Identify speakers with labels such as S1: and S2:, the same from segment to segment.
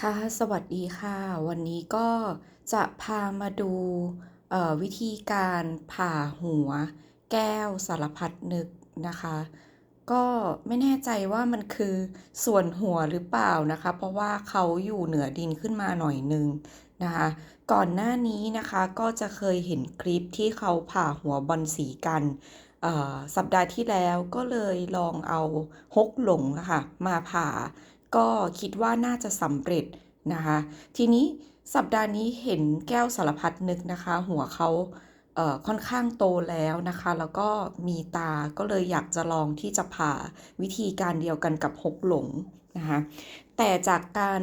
S1: ค่ะ สวัสดีค่ะ วันนี้ก็จะพามาดูวิธีการผ่าหัว แก้วสารพัดนึกนะคะ ก็ไม่แน่ใจว่ามันคือส่วนหัวหรือเปล่านะคะ เพราะว่าเขาอยู่เหนือดินขึ้นมาหน่อยนึงนะคะ ก่อนหน้านี้นะคะก็จะเคยเห็นคลิปที่เขาผ่าหัวบอลสีกันสัปดาห์ที่แล้วก็เลยลองเอาฮกหลงะค่ะมาผ่า ก็คิดว่าน่าจะสำเร็จนะคะ ทีนี้สัปดาห์นี้เห็นแก้วสารพัดนึกนะคะ หัวเขาเค่อนข้างโตแล้วนะคะ แล้วก็มีตาก็เลยอยากจะลองที่จะผ่าวิธีการเดียวกันกับฮกหลงนะคะ แต่จากการ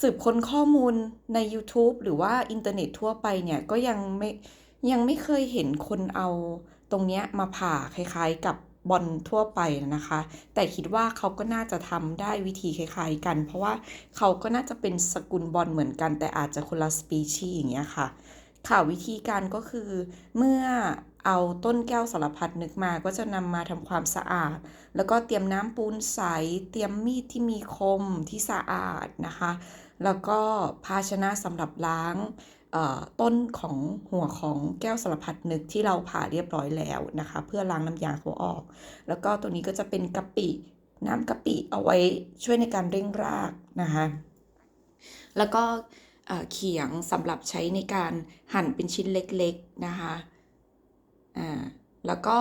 S1: สืบค้นข้อมูลใน YouTube หรือว่าอินเทอร์เน็ตทั่วไปเนี่ยก็ยังไม่ยังไม่เคยเห็นคนเอาตรงเนี้ยมาผ่าคล้ายๆกับ บอลทั่วไปนะคะ แต่คิดว่าเขาก็น่าจะทำได้วิธีคล้ายๆกัน เพราะว่าเขาก็น่าจะเป็นสกุลบอลเหมือนกัน แต่อาจจะคนละสปีชีส์อย่างเงี้ยค่ะค่ะวิธีการก็คือเมื่อเอาต้นแก้วสารพัดนึกมาก็จะนำมาทำความสะอาด แล้วก็เตรียมน้ำปูนใส เตรียมมีดที่มีคมที่สะอาดนะคะ แล้วก็ภาชนะสำหรับล้าง ต้นของหัวของแก้วสารพัดนึกที่เราผ่าเรียบร้อยแล้วนะคะ เพื่อล้างน้ำยางเขาออก แล้วก็ตัวนี้ก็จะเป็นกะปิน้ำกะปิเอาไว้ช่วยในการเร่งรากนะคะ แล้วก็เขียงสำหรับใช้ในการหั่นเป็นชิ้นเล็กๆนะคะอ่าแล้วก็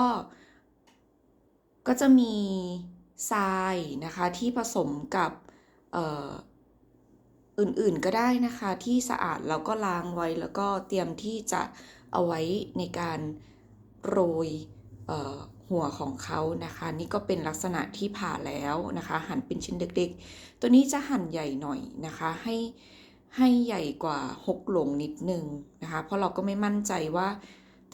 S1: ก็จะมีทรายนะคะที่ผสมกับ อื่นๆก็ได้นะคะที่สะอาดแล้วก็ล้างไว้แล้วก็เตรียมที่จะเอาไว้ในการโรยหัวของเขานะคะ นี่ก็เป็นลักษณะที่ผ่าแล้วนะคะ หั่นเป็นชิ้นเล็กๆ ตัวนี้จะหั่นใหญ่หน่อยนะคะให้ให้ใหญ่กว่าหกหลงนิดนึงนะคะ เพราะเราก็ไม่มั่นใจว่า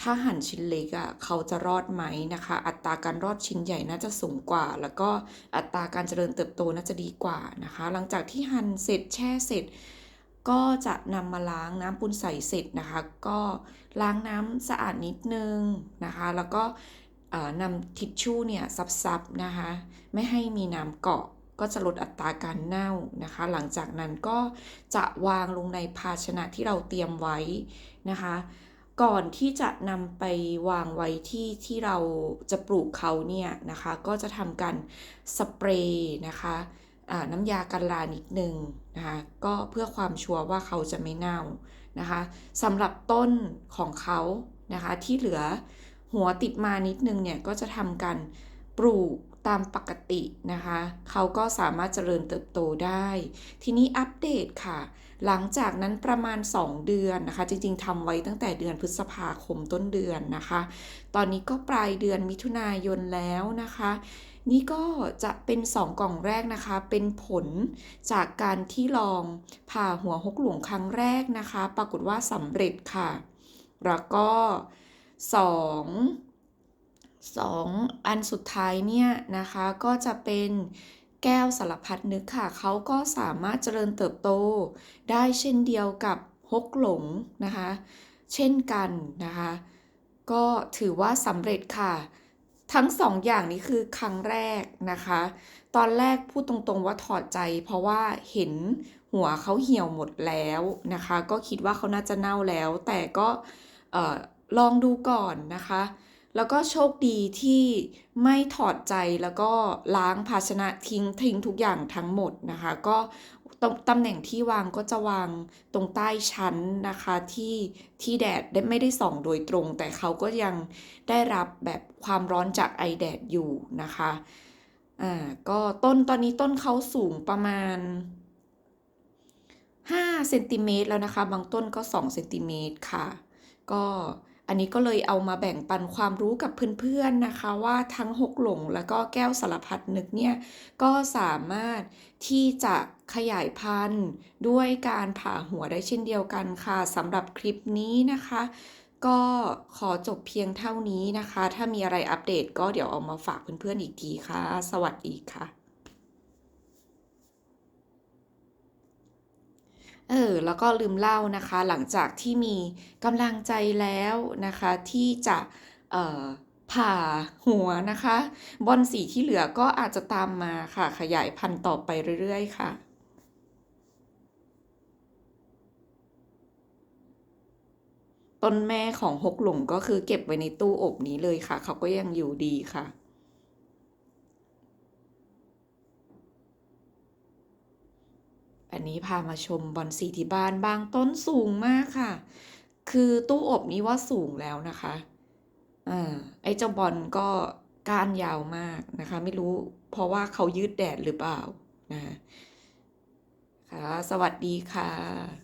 S1: ถ้าหั่นชิ้นเล็กอะ่ะเขาจะรอดไหมนะคะ อัตราการรอดชิ้นใหญ่น่าจะสูงกว่า แล้วก็อัตราการเจริญเติบโตน่าจะดีกว่านะคะ หลังจากที่หั่นเสร็จแช่เสร็จ ก็จะนำมาล้างน้ำปูนใสเสร็จนะคะ ก็ล้างน้ำสะอาดนิดนึงนะคะ แล้วก็นำทิชชู่เนี่ยซับๆนะคะ ไม่ให้มีน้ำเกาะก็จะลดอัตราการเน่านะคะ หลังจากนั้นก็จะวางลงในภาชนะที่เราเตรียมไว้นะคะ ก่อนที่จะนำไปวางไว้ที่ที่เราจะปลูกเขาเนี่ยนะคะ ก็จะทำการสเปรย์นะคะน้ำยากันรานิดนึงนะคะก็เพื่อความชัวร์ว่าเขาจะไม่เน่านะคะสำหรับต้นของเขานะคะที่เหลือหัวติดมานิดนึงเนี่ยก็จะทำการปลูก ตามปกตินะคะ เขาก็สามารถเจริญเติบโตได้ ทีนี้อัปเดตค่ะ หลังจากนั้นประมาณ 2 เดือนนะคะ จริงๆทำไว้ตั้งแต่เดือนพฤษภาคมต้นเดือนนะคะ ตอนนี้ก็ปลายเดือนมิถุนายนแล้วนะคะ นี่ก็จะเป็น 2 กล่องแรกนะคะ เป็นผลจากการที่ลองผ่าหัวหกหลวงครั้งแรกนะคะ ปรากฏว่าสำเร็จค่ะ แล้วก็ 2 สองอันสุดท้ายเนี่ยนะคะก็จะเป็นแก้วสารพัดนึกค่ะ เขาก็สามารถเจริญเติบโตได้เช่นเดียวกับฮกหลงนะคะ เช่นกันนะคะ ก็ถือว่าสำเร็จค่ะ ทั้งสองอย่างนี้คือครั้งแรกนะคะ ตอนแรกพูดตรงๆว่าถอดใจ เพราะว่าเห็นหัวเขาเหี่ยวหมดแล้วนะคะ ก็คิดว่าเขาน่าจะเน่าแล้ว แต่ก็ออลองดูก่อนนะคะ แล้วก็โชคดีที่ไม่ถอดใจแล้วก็ล้างภาชนะทิ้งทิ้งทุกอย่างทั้งหมดนะคะ ก็ตตำแหน่งที่วางก็จะวางตรงใต้ชั้นนะคะที่ที่แดดได้ไม่ได้ส่องโดยตรง แต่เขาก็ยังได้รับแบบความร้อนจากไอแดดอยู่นะคะอ่าก็ต้นตอนนี้ต้นเขาสูงประมาณ5เซนติเมตรแล้วนะคะ บางต้นก็2เซนติเมตรค่ะ ก็ อันนี้ก็เลยเอามาแบ่งปันความรู้กับเพื่อนๆนะคะ ว่าทั้งหกหลงแล้วก็แก้วสารพัดนึกเนี่ยก็สามารถที่จะขยายพันธุ์ด้วยการผ่าหัวได้เช่นเดียวกันค่ะสำหรับคลิปนี้นะคะ ก็ขอจบเพียงเท่านี้นะคะ ถ้ามีอะไรอัปเดตก็เดี๋ยวเอามาฝากเพื่อนๆอีกทีค่ะ สวัสดีค่ะ เออแล้วก็ลืมเล่านะคะ หลังจากที่มีกำลังใจแล้วนะคะ ที่จะเอ่อผ่าหัวนะคะ บอลสีที่เหลือก็อาจจะตามมาค่ะ ขยายพันธุ์ต่อไปเรื่อยๆ ค่ะต้นแม่ของฮกหลงก็คือเก็บไว้ในตู้อบนี้เลยค่ะ เขาก็ยังอยู่ดีค่ะ อันนี้พามาชมบอนซีที่บ้านบางต้นสูงมากค่ะ คือตู้อบนี้ว่าสูงแล้วนะคะอ่าไอ้เจ้าบอลก็ก้านยาวมากนะคะ ไม่รู้เพราะว่าเขายืดแดดหรือเปล่านะคะสวัสดีค่ะ